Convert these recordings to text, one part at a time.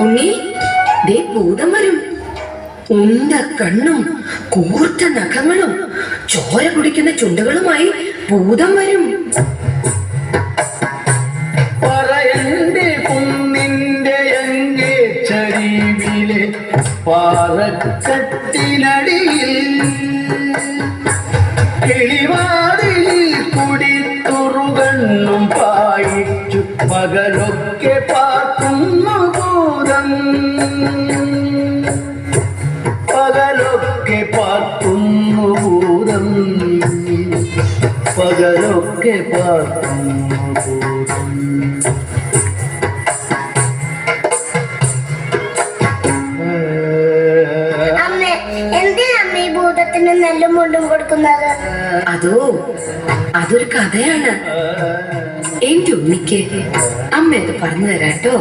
ഉണ്ണി ദേ ഭൂതം വരും ഉണ്ട കണ്ണും കൂർത്ത നഖങ്ങളും ചോര കുടിക്കുന്ന ചുണ്ടുകളുമായി ഭൂതം വരും പറയന്റെ കുന്നിന്റെ അങ്ങേ ചരിവിലെ പകലൊക്കെ പാർക്കുന്നു ഭൂതം പകലൊക്കെ പാർക്കുന്നു ഭൂതം നെല്ലും മുണ്ടും കൊടുക്കുന്നത്? അതോ അതൊരു കഥയാണ്. എന്റെ ഉണ്ണിക്ക് അമ്മ അത് പറഞ്ഞു തരാട്ടോ.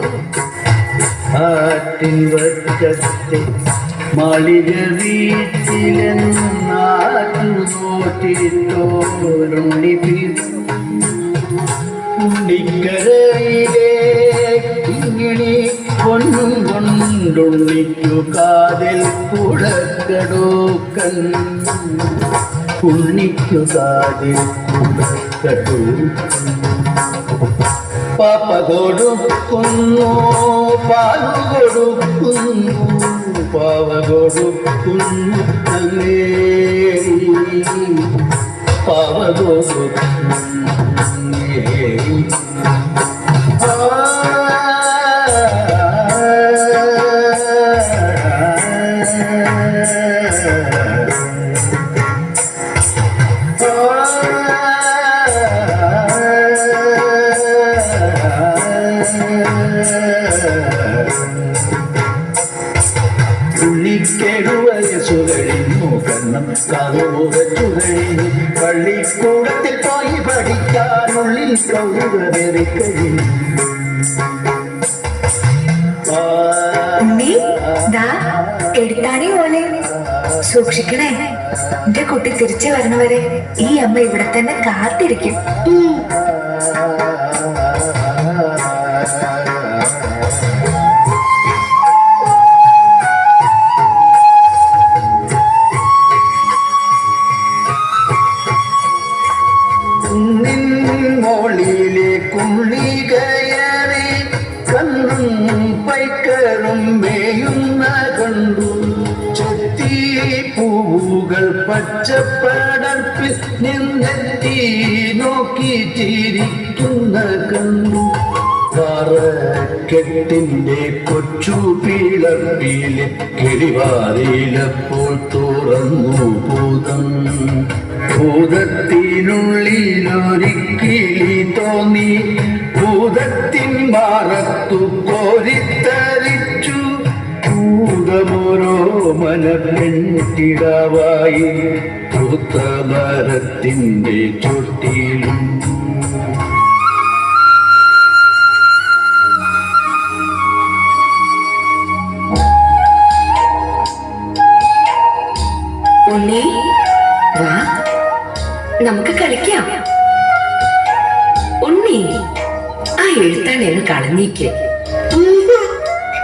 ആട്ടിൻ വറ്റത്തെ മാളിക വീട്ടിലെന്നാട്ടു നോറ്റിട്ടോരുണ്ണി ഉണ്ണിക്കരയിലെ കിങ്ങിണി പൊന്നും കൊണ്ടുണ്ണിക്കു കാതിൽ കുടക്കടൂക്കൻ ഉണ്ണിക്കു കാതിൽ കുടക്കടോക്കൻ പാപ്പ കൊടുക്കുന്നു പാൽ കൊടുക്കുന്നു പാവ ഉള്ളിക്കെഴുവയസുകളിന്നു കണ്ണം കാതുമുഖച്ചുകളിന്നു പള്ളിക്കൂടത്തിൽ പോയി പഠിക്കാനുള്ളിൽ എടുത്താണി പോലെ സൂക്ഷിക്കണേ. എന്റെ കുട്ടി തിരിച്ചു വരണവരെ ഈ അമ്മ ഇവിടെ തന്നെ കാത്തിരിക്കും. മോളിലെ കുള്ളി കയറി കണ്ണും പൈക്കറും മേയുന്ന കണ്ടു. ചെത്തി പൂവുകൾ പച്ചപ്പടർപ്പിൽ നിന്നെത്തി നോക്കി ചിരിക്കുന്ന കണ്ടു. കെട്ടിന്റെ കൊച്ചു പിളപ്പിലെ കിളിവാതിലപ്പോൾ തുറന്നു ഭൂതം. ഭൂതത്തിനുള്ളിലൊരിക്കിളി തോന്നി. ഭൂതത്തിൻ മാറത്തു കോരിത്തരിച്ചു. ഭൂതമോരോ മനപ്പെട്ടിടവായി ഭൂതമരത്തിന്റെ ചുട്ടിലും. ഉണ്ണി നമുക്ക് കളിക്കാം. ഉണ്ണി ആ എഴുത്താണ് എന്ന് കളഞ്ഞേക്ക്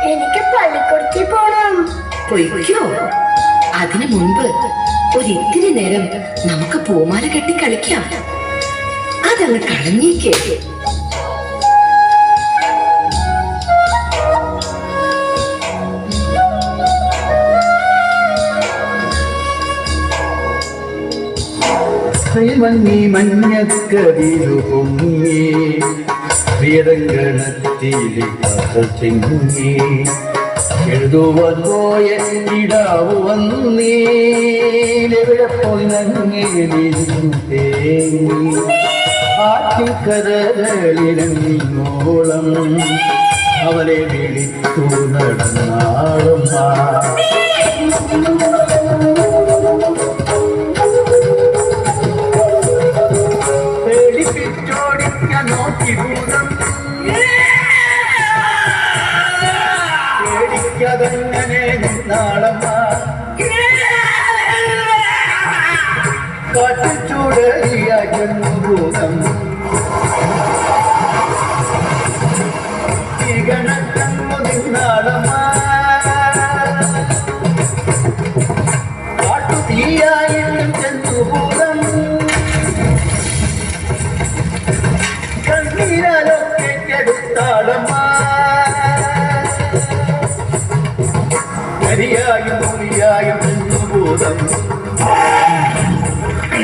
എനിക്ക് പള്ളിക്കുടത്തിൽ പോണം. പൊയ്ക്കോ. അതിനു മുൻപ് ഒരു ഒരിത്തിരി നേരം നമുക്ക് പൂമാല കെട്ടി കളിക്കാം. അതങ്ങ് കളഞ്ഞേക്ക് ശ്രീമങ്ങി മഞ്ഞക്കതിരു പൊങ്ങി പ്രിയരംഗണത്തിലെ കഥ ചെങ്ങി. എഴുതുവാൻ പോയ വന്നീലെവിടെ പോയി നങ്ങേലിരുന്നു അവനെ വിളിച്ചു കാറ്റുചൂടറിയാക്കുന്നു ഭൂതം ഈകണക്കണ്ണു നിന്നാടമ്മ കാട്ടുതീയായിട്ടും ചെന്നു ഭൂതം കണ്ണീരാലൊക്കെ കെടുത്താടമ്മ കരിയായും മൊഴിയായും ചെന്നു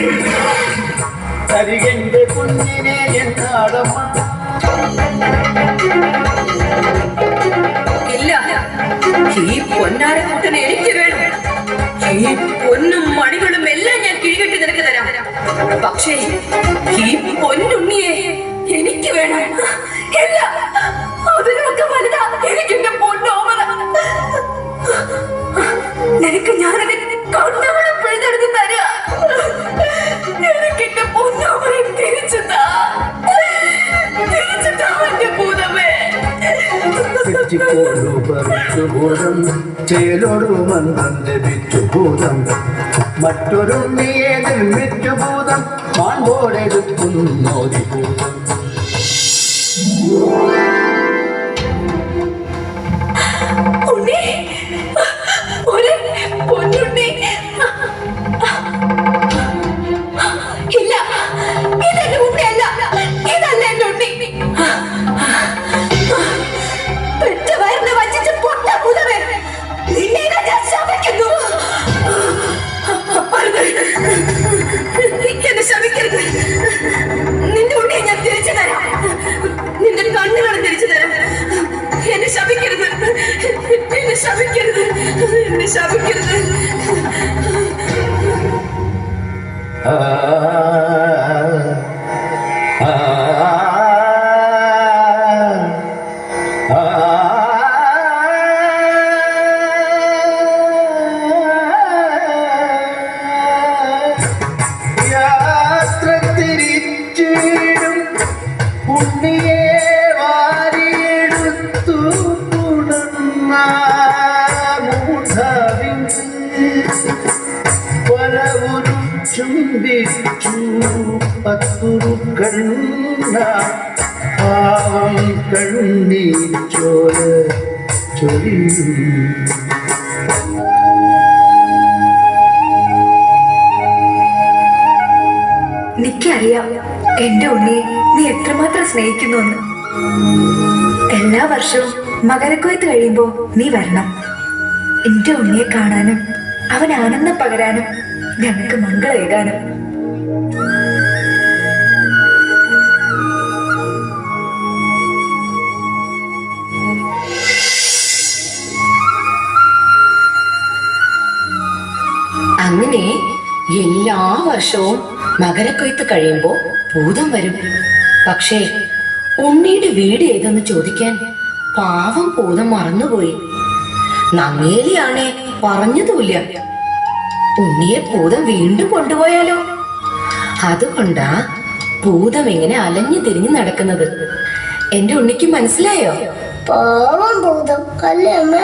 ഭൂതം കരികന്റെ കുഞ്ഞിനെ എന്നാടമ്മ ഇല്ല ഈ പൊന്നാരക്കൂട്ടനെ എനിക്ക് വേണം. ഈ പൊന്നും മണികളും എല്ലാം ഞാൻ കിഴികെട്ടി നിനക്ക് തരാം. പക്ഷേ ഈ പൊന്നുണ്ണിയെ എനിക്ക് വേണം. ഇല്ല അതിനൊക്കെ വലുതാ. എനിക്ക് എന്റെ പൊന്നോമന. നിനക്ക് ഞാനത് കണ്ണുകളെ തെറ്റിപ്പോടു പറിച്ചു ഭൂതം ചേലോടു മന്ത്രം ലഭിച്ചു ഭൂതം. മറ്റൊരു നീയെ നിർമ്മിച്ചു ഭൂതം മാൺപോടെടുക്കുന്നോരി ഭൂതം എന്നെ ശപിക്കരുത് പലവരും ചുംബിച്ചു പത്തുരു കണ്ണ പാവം കണ്ണീ ചോര ചൊരിയും എനിക്കറിയാം എന്റെ ഉണ്ണിയെ നീ എത്രമാത്രം സ്നേഹിക്കുന്നു എല്ലാ വർഷവും മകരക്കൊയ്ത്ത് കഴിയുമ്പോ നീ വരണം. എന്റെ ഉണ്ണിയെ കാണാനും അവൻ ആനന്ദം പകരാനും ഞങ്ങൾക്ക് മംഗളേകാനും അങ്ങനെ എല്ലാ വർഷവും മകരക്കൊയ്ത്ത് കഴിയുമ്പോ ഭൂതം വരും. പക്ഷേ ഉണ്ണിയുടെ വീട് ഏതെന്ന് ചോദിക്കാൻ പാവം ഭൂതം മറന്നുപോയി. നങ്ങേലിയാണേ പറഞ്ഞതുമില്ല. ഉണ്ണിയെ ഭൂതം വീണ്ടും കൊണ്ടുപോയാലോ? അതുകൊണ്ടാ ഭൂതം എങ്ങനെ അലഞ്ഞു തിരിഞ്ഞു നടക്കുന്നത്. എന്റെ ഉണ്ണിക്ക് മനസ്സിലായോ? പാവം ഭൂതം. അല്ലേ അമ്മ?